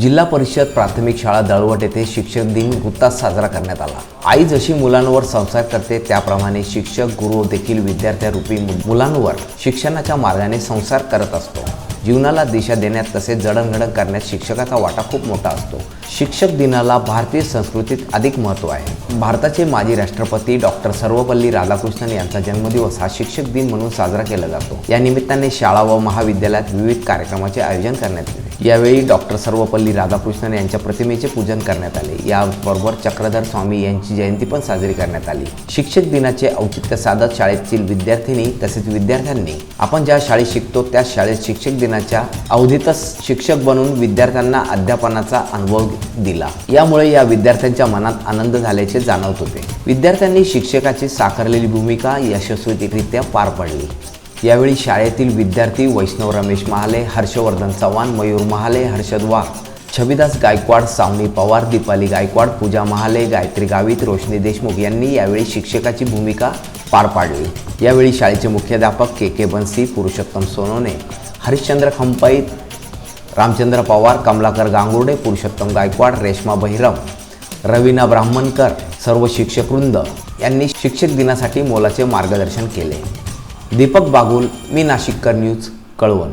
जिल्हा परिषद प्राथमिक शाळा दळवट येथे शिक्षक दिन गुत्तात साजरा करण्यात आला. आई जशी मुलांवर संसार करते त्याप्रमाणे शिक्षक गुरु देखील विद्यार्थ्यारूपी मुलांवर शिक्षणाच्या मार्गाने संसार करत असतो. जीवनाला दिशा देण्यात तसेच जडणघडण करण्यात शिक्षकाचा वाटा खूप मोठा असतो. शिक्षक दिनाला भारतीय संस्कृतीत अधिक महत्त्व आहे. भारताचे माजी राष्ट्रपती डॉक्टर सर्वपल्ली राधाकृष्णन यांचा जन्मदिवस हा शिक्षक दिन म्हणून साजरा केला जातो. या निमित्ताने शाळा व महाविद्यालयात विविध कार्यक्रमाचे आयोजन करण्यात येते. यावेळी डॉक्टर सर्वपल्ली राधाकृष्णन यांच्या प्रतिमेचे पूजन करण्यात आले. याबरोबर चक्रधर स्वामी यांची जयंती पण साजरी करण्यात आली. शिक्षक दिनाचे औचित्य साधत शाळेतील विद्यार्थिनी तसेच विद्यार्थ्यांनी आपण ज्या शाळेत शिकतो त्या शाळेत शिक्षक दिनाच्या अवधीतच शिक्षक बनून विद्यार्थ्यांना अध्यापनाचा अनुभव दिला. यामुळे या विद्यार्थ्यांच्या मनात आनंद झाल्याचे जाणवत होते. विद्यार्थ्यांनी शिक्षकाची साकारलेली भूमिका यशस्वीरित्या पार पडली. यावेळी शाळेतील विद्यार्थी वैष्णव रमेश महाले हर्षवर्धन चव्हाण मयूर महाले हर्षद वाघ छबिदास गायकवाड सावनी पवार दीपाली गायकवाड पूजा महाले गायत्री गावित रोशनी देशमुख यांनी यावेळी शिक्षकाची भूमिका पार पाडली. यावेळी शाळेचे मुख्याध्यापक के के बन्सी पुरुषोत्तम सोनोने हरिश्चंद्र खंपाईत रामचंद्र पवार कमलाकर गांगुर्डे पुरुषोत्तम गायकवाड रेश्मा बहिरम रवीना ब्राह्मणकर सर्व शिक्षकवृंद यांनी शिक्षक दिनासाठी मोलाचे मार्गदर्शन केले. दीपक बागुल मी नाशिककर न्यूज कळवण.